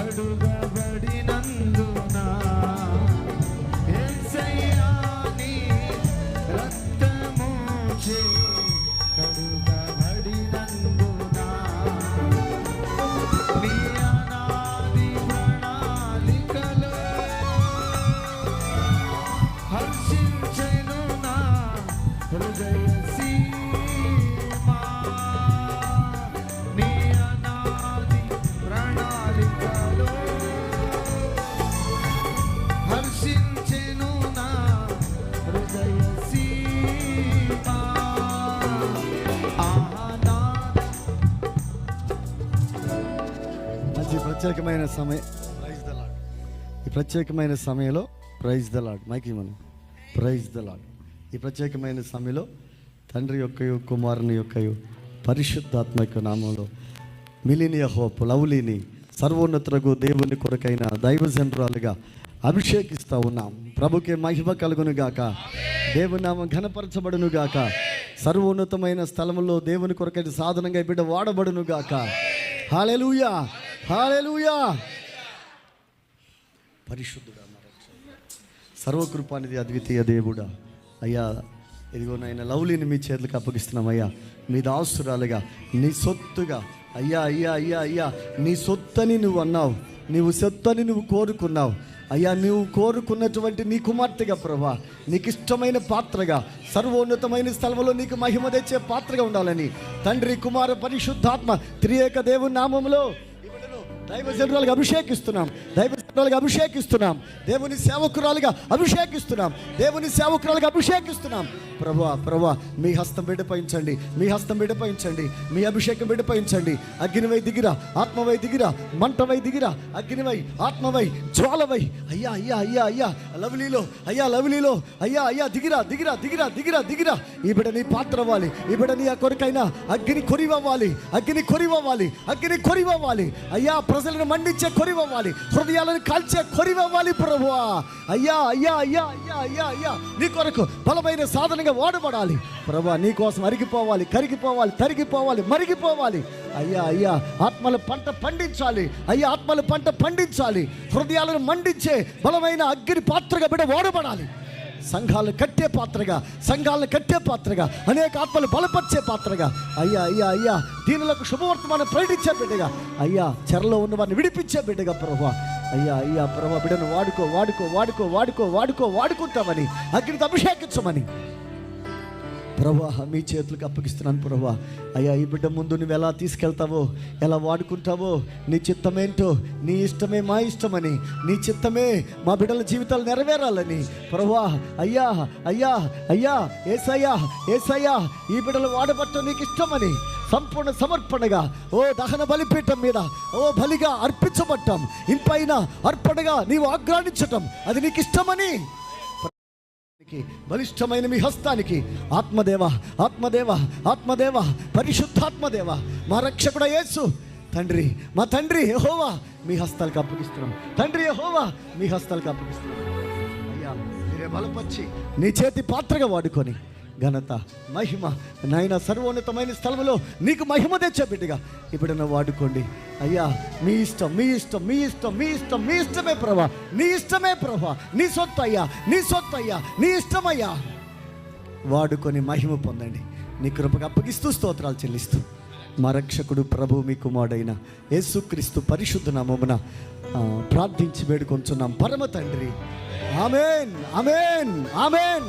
Do Gadu Gavadi మంచి ప్రత్యేకమైన సమయం ప్రైజ్ ద లాడ్ ఈ ప్రత్యేకమైన సమయంలో ప్రైజ్ ద లాడ్ మైక్ ఇవ్వను ప్రైజ్ ద లాడ్ ఈ ప్రత్యేకమైన సమయంలో తండ్రి యొక్కయు కుమారుని యొక్కయు పరిశుద్ధాత్మ యొక్క నామంలో మిలినియ హోప్ లవ్లీని సర్వోన్నతులకు దేవుని కొరకైన దైవజనరాలుగా అభిషేకిస్తూ ఉన్నాం. ప్రభుకే మహిమ కలుగును గాక. దేవుని నామం ఘనపరచబడును గాక. సర్వోన్నతమైన స్థలములో దేవుని కొరకైన సాధనంగా ఈ బిడ్డ వాడబడును గాక. హాలెలూయా హాలెలుయా పరిశుద్ధుడా సర్వకృపానిది అద్వితీయ దేవుడా. అయ్యా ఇదిగో నాయన లవ్లీని మీ చేతులకు అప్పగిస్తున్నాం అయ్యా. మీ దాసురాలుగా నీ సొత్తుగా. అయ్యా అయ్యా అయ్యా అయ్యా నీ సొత్తని నువ్వు అన్నావు. నీవు సొత్తని నువ్వు కోరుకున్నావు. అయ్యా నువ్వు కోరుకున్నటువంటి నీ కుమార్తెగా ప్రభా నీకు ఇష్టమైన పాత్రగా సర్వోన్నతమైన స్థలంలో నీకు మహిమ తెచ్చే పాత్రగా ఉండాలని. తండ్రి కుమార పరిశుద్ధాత్మ త్రియేక దేవుని దైవ దైవజనురాలుగా అభిషేకిస్తున్నాం. దైవ దైవజనురాలుగా అభిషేకిస్తున్నాం. దేవుని సేవకురాలుగా అభిషేకిస్తున్నాం. దేవుని సేవకురాలుగా అభిషేకిస్తున్నాం. ప్రభా ప్రభా మీ హస్తం బిడ్డపయించండి మీ హస్తం బిడ్డపయించండి మీ అభిషేకం బిడ్డపయించండి అగ్నివై దిగిరా ఆత్మవై దిగిరా మంటవై దిగిరా అగ్నివై ఆత్మవై జ్వాలవై అయ్యా అయ్యా అయ్యా అయ్యా లవ్లీలో అయ్యా లవ్లీలో అయ్యా అయ్యా దిగిరా దిగిరా దిగిరా దిగిరా దిగిరా. ఈ బిడ్డ నీ పాత్ర అవ్వాలి. ఈ బిడ్డ నీ కొరికైనా అగ్ని కొరివ్వాలి అగ్ని కొరివ్వాలి అగ్ని కొరివ్వాలి అయ్యా ప్రజలను మండించే కొరివ్వాలి హృదయాలను కాల్చే కొరివ్వాలి ప్రభువా. అయ్యా అయ్యా అయ్యా అయ్యా అయ్యా అయ్యా. నీ కొరకు బలమైన సాధనగా వాడబడాలి. ప్రభా నీ కోసం అరిగిపోవాలి కరిగిపోవాలి తరిగిపోవాలి మరిగిపోవాలి. అయ్యా అయ్యా ఆత్మల పంట పండించాలి. అయ్యా ఆత్మల పంట పండించాలి. హృదయాలను మండించే బలమైన అగ్ని పాత్రగా బిడ్డ వాడబడాలి. సంఘాలను కట్టే పాత్రగా సంఘాలను కట్టే పాత్రగా అనేక ఆత్మలు బలపరిచే పాత్రగా. అయ్యా అయ్యా అయ్యా దీనులకు శుభవర్తమానం ప్రకటించే బిడ్డగా. అయ్యా చెరలో ఉన్న వారిని విడిపించే బిడ్డగా ప్రభు అయ్యా అయ్యా ప్రభ బిడను వాడుకో వాడుకో వాడుకో వాడుకో వాడుకో వాడుకుంటామని అగ్నితో అభిషేకించమని. ప్రభా మీ చేతులకు అప్పగిస్తున్నాను ప్రభా. అయ్యా ఈ బిడ్డ ముందు నువ్వు ఎలా తీసుకెళ్తావో ఎలా వాడుకుంటావో నీ చిత్తమేంటో నీ ఇష్టమే మా ఇష్టమని నీ చిత్తమే మా బిడ్డల జీవితాలు నెరవేరాలని. ప్రభా అయ్యా అయ్యా అయ్యా ఏసయ్యా ఏసయ్యా ఈ బిడ్డలు వాడబట్టం నీకు ఇష్టమని సంపూర్ణ సమర్పణగా ఓ దహన బలిపీఠం మీద ఓ బలిగా అర్పించబట్టం ఇంపైన అర్పణగా నీవు ఆగ్రాణించటం అది నీకు ఇష్టమని బలిష్టమైన మీ హస్తానికి ఆత్మదేవ ఆత్మదేవ ఆత్మదేవ పరిశుద్ధాత్మదేవ మా రక్షకుడ యేసు. తండ్రి మా తండ్రి యెహోవా మీ హస్తాలకు అప్పగిస్తున్నాం. తండ్రి హోవా మీ హస్తాలకు అప్పగిస్తున్నాం. అయ్యా మీరే బలపరిచి నీ చేతి పాత్రగా వాడుకొని ఘనత మహిమ నాయన సర్వోన్నతమైన స్థలంలో నీకు మహిమ తెచ్చే బిడ్డగా ఇప్పుడు వాడుకోండి. అయ్యా మీ ఇష్టం మీ ఇష్టం మీ ఇష్టం మీ ఇష్టం మీ ఇష్టమే ప్రభా నీ ఇష్టమే ప్రభా నీ సొత్తు అయ్యా నీ సొత్తు అయ్యా నీ ఇష్టమయ్యా వాడుకొని మహిమ పొందండి. నీ కృపకు అప్పగిస్తూ స్తోత్రాలు చెల్లిస్తూ. మా రక్షకుడు ప్రభు మీ కుమారుడైన యేసుక్రీస్తు పరిశుద్ధ నామమున ప్రార్థించి వేడుకొంచున్నాం. పరమ తండ్రి. Amen amen amen.